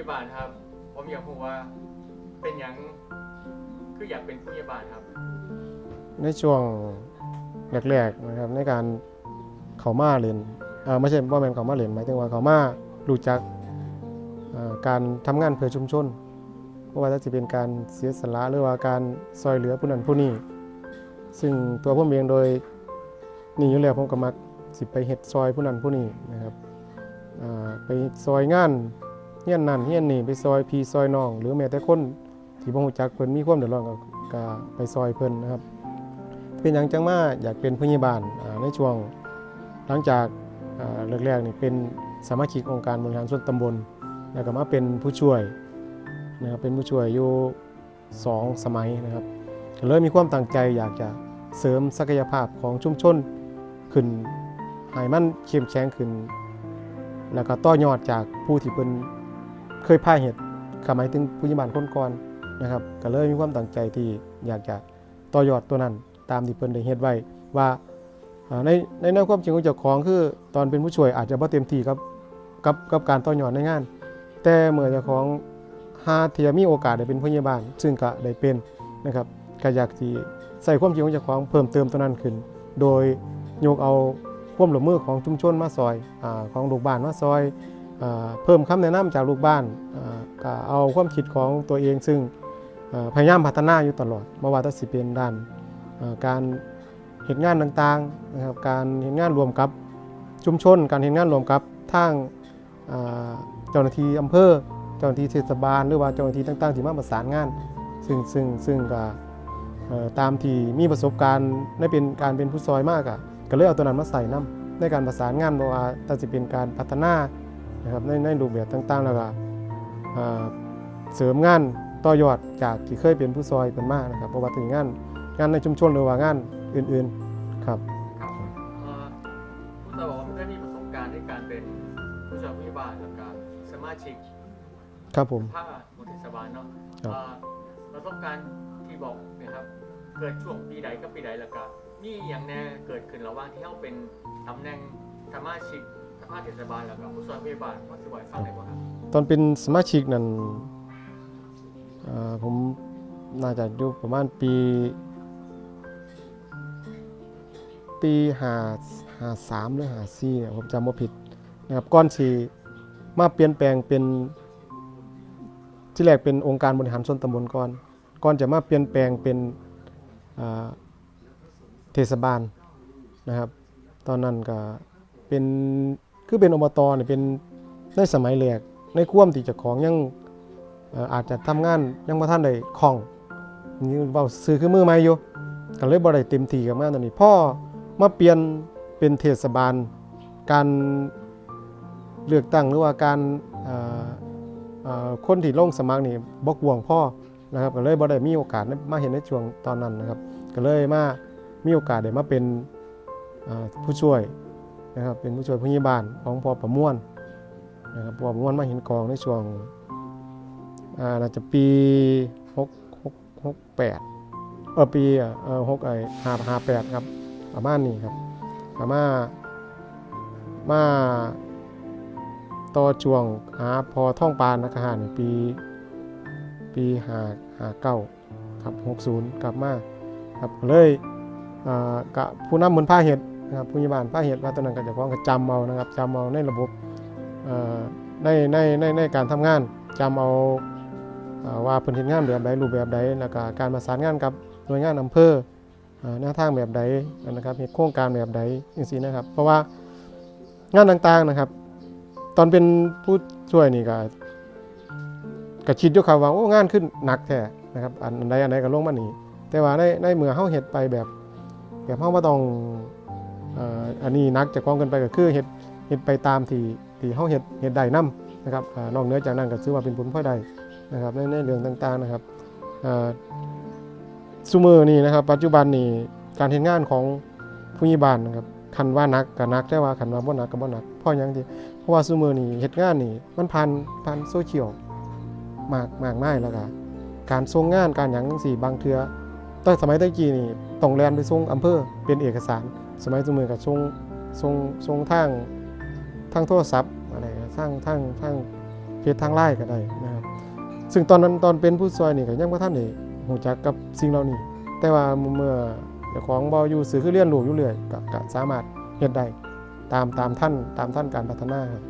ยาบาลครับ ผมอยากรู้ว่าเป็นหยังคืออยากเป็นผู้พยาบาลครับ ในช่วงแรกๆนะครับในการเขามาเรียนเอ่อไม่ใช่ว่าแมนเขามาเรียนหมายถึงว่าเขามารู้จักเอ่อการทำงานเพื่อชุมชนเพราะว่าจะเป็นการเสียสละหรือว่าการซอยเหลือผู้นั้นผู้นี้ซึ่งตัวผมเองโดยนี่อยู่แล้วผมก็มักสิไปเฮ็ดซอยผู้นั้นผู้นี้นะครับอ่าไปซอยงาน ฮียนนั่นเฮียนนี่ไปซอยพี่ซอยน้อง หรือแม้แต่คนที่บ่ฮู้จักเพิ่นมีความเดือดร้อนก็ไปซอยเพิ่นนะครับ เป็นหยังจังมาอยากเป็นผู้ใหญ่บ้านในช่วงหลังจากอ่าแรกๆนี่เป็นสมาชิกองค์การบริหารส่วนตำบลแล้วก็มาเป็นผู้ช่วยนะครับเป็นผู้ช่วยอยู่สองสมัยนะครับเลยมีความตั้งใจอยากจะเสริมศักยภาพของชุมชนขึ้นให้มันเข้มแข็งขึ้น แล้วก็ต่อยอดจากผู้ที่เป็น เคยพ่าเหตุขหมายถึงผู้ใหญ่บ้านคนก่อนนะครับก็เลยมีความตั้งใจที่อยากจะต่อยอดตัวนั้น ตามที่เพิ่นได้เฮ็ดไว้ว่าในในแนวความจริงของเจ้าของคือ ตอนเป็นผู้ช่วยอาจจะบ่เต็มที่กับกับกับการต่อยอดในงาน แต่เมื่อเจ้าของหาเที่จะมีโอกาสได้เป็นผู้ใหญ่บ้านซึ่งก็ได้เป็นนะครับก็อยากที่ใส่ความจริงของเจ้าของเพิ่มเติมตัวนั้นขึ้น โดยยกเอาความร่วมมือของชุมชนมาซอยอของลูกบ้านมาซอย เพิ่มคำแนะนำจากลูกบ้านก็เอาความคิดของตัวเองซึ่งพยายามพัฒนาอยู่ตลอดบ่ว่าจะสิเป็นด้านการเห็นงานต่างๆนะครับการเห็นงานรวมกับชุมชน การเห็นงานรวมกับทางอ่าเจ้าหน้าที่อำเภอ เจ้าหน้าที่เทศบาล หรือว่าเจ้าหน้าที่ต่างๆที่มาประสานงาน ซึ่งซึ่งซึ่งก็ตามที่มีประสบการณ์ได้เป็นการเป็นผู้ซอยมากอะก็เลยเอาตัวนั้นมาใส่น้ำในการประสานงานเพราะว่าถ้าจะเป็นการพัฒนา นะครับในในรูปแบบต่างๆแล้วก็อ่าเสริมงานต่อยอดจากที่เคยเป็นผู้ซอยเป็นมากนะครับเพราะว่าถึงงานงานในชุมชนหรือว่างานอื่นๆครับครับเอ่อผู้สาวบอกว่าได้มีประสบการณ์ในการเป็นผู้ช่วยผู้พยาบาลแล้วก็สมาชิกครับผมภาคบุเทศบาลเนาะครับเอ่อประสบการณ์ที่บอกเนะครับเกิดช่วงปีใดกับปีใดแล้วก็มีอย่างแน่เกิดขึ้นระหว่างที่เขาเป็นตำแหน่งสมาชิกส ภาเทศบาลแล้วก็ผู้ช่วยพยาบาลว่าสิบ่อยฟังได้บ่ครับตอนเป็นสมาชิกนั้นเอ่อผมน่าจะอยู่ประมาณปี ปีหาหาสามหรือหาสี่เนี่ยผมจำว่ผิดนะครับก้อนสีมาเปลี่ยนแปลงเป็นที่แรกเป็นองค์การบริหารส่วนตำบลก่อนก่อนจะมาเปลี่ยนแปลงเป็นอ่าเทศบาลนะครับ ตอนนั้นก็เป็น คือเป็นอบตเนี่ยเป็นในสมัยแรกในควมที่จ้าของยังอาจจะทำงานยังบ่ทันได้คล่องนี่เว้าซื้อคือมือใหม่อยู่ก็เลยบ่ได้เต็มที่กับงานตอนนี้พ่อมาเปลี่ยนเป็นเทศบาล การเลือกตั้งหรือว่าการคนที่ลงสมัครนี่บกวงพ่อนะครับก็เลยบ่ได้มีโอกาสได้มาเห็นในช่วงตอนนั้นนะครับ ก็เลยมามีโอกาสได้มาเป็นผู้ช่วย นะครับเป็นผู้ช่วยผู้ใหญ่บ้านของพอประมวลนะครับพอประมวลมาเห็นกองในช่วงอ่าน่าจะปี6 6 6 8เออปีเออ6ไอ้5 5 8ครับประมาณนี้ครับก็มามาต่อช่วงหาพอท่องปานนะครับในปีปี5 5 9ครับ60กลับมาครับเลยกะผู้นำเหมือนผ้าเห็ด นะครับผู้ใหญ่บ้านผ้าเห็ดว่าตอนนั้นก็จะพ้องกับจำเอานะครับจำเอาในระบบในในในในการทำงานจำเอาว่าเพิ่นเฮ็ดงานแบบใดรูปแบบใดแล้วก็การประสานงานกับหน่วยงานอำเภออ่าทางแบบใดนะครับเฮ็ดโครงการแบบใดจังซี่นะครับ เพราะว่างานต่างๆนะครับ ตอนเป็นผู้ช่วยนี่ก็ก็คิดอยู่ครับว่าโอ้งานขึ้นหนักแท้นะครับอันใดอันใดก็ลงมานี่แต่ว่าในในเมื่อเฮาเฮ็ดไปแบบแบบเฮาบ่ต้อง อันนี้นักจากความเกินไปก็คือเฮ็ดเฮ็ดไปตามที่ที่เฮาเฮ็ดเฮ็ดได้นํนะครับอ่านอกเหนือจากนั้นก็ถือว่าเป็นผลพลอยได้นะครับในในเรื่องต่างๆนะครับอ่าซุมื้อนี้นะครับ ปัจจุบันนี้การเฮ็ดงานของผู้ใหญ่บ้านนะครับคันว่านักก็นักแต่ว่าคันว่าบ่นักก็บ่นักเพราะยังที่เพราะว่าซุมื้อนี้เฮ็ดงานนี่มันผ่านผ่านโซเชียลมากมากมายแล้วก็การส่งงานการหยังจังซี่บางเทื่อ ตอนสมัยตะกี้นี่ต้องแลนไปส่งอำเภอเป็นเอกสาร สมัยสมือกับส่งส่งส่งทางทางโทรศัพท์อะไรทางทางทางเฟจทางไลน์ก็ได้นะครับซึ่งตอนนั้นตอนเป็นผู้ซอยนี่ก็ยังบ่ทันได้ฮู้จักกับสิ่งเหล่านี้ แต่ว่าเมื่อเจ้าของบ่อยู่สื่อคือเรียนรู้อยู่เรื่อยก็ก็สามารถเฮ็ดได้ตามตามท่านตามท่านการพัฒนาครับ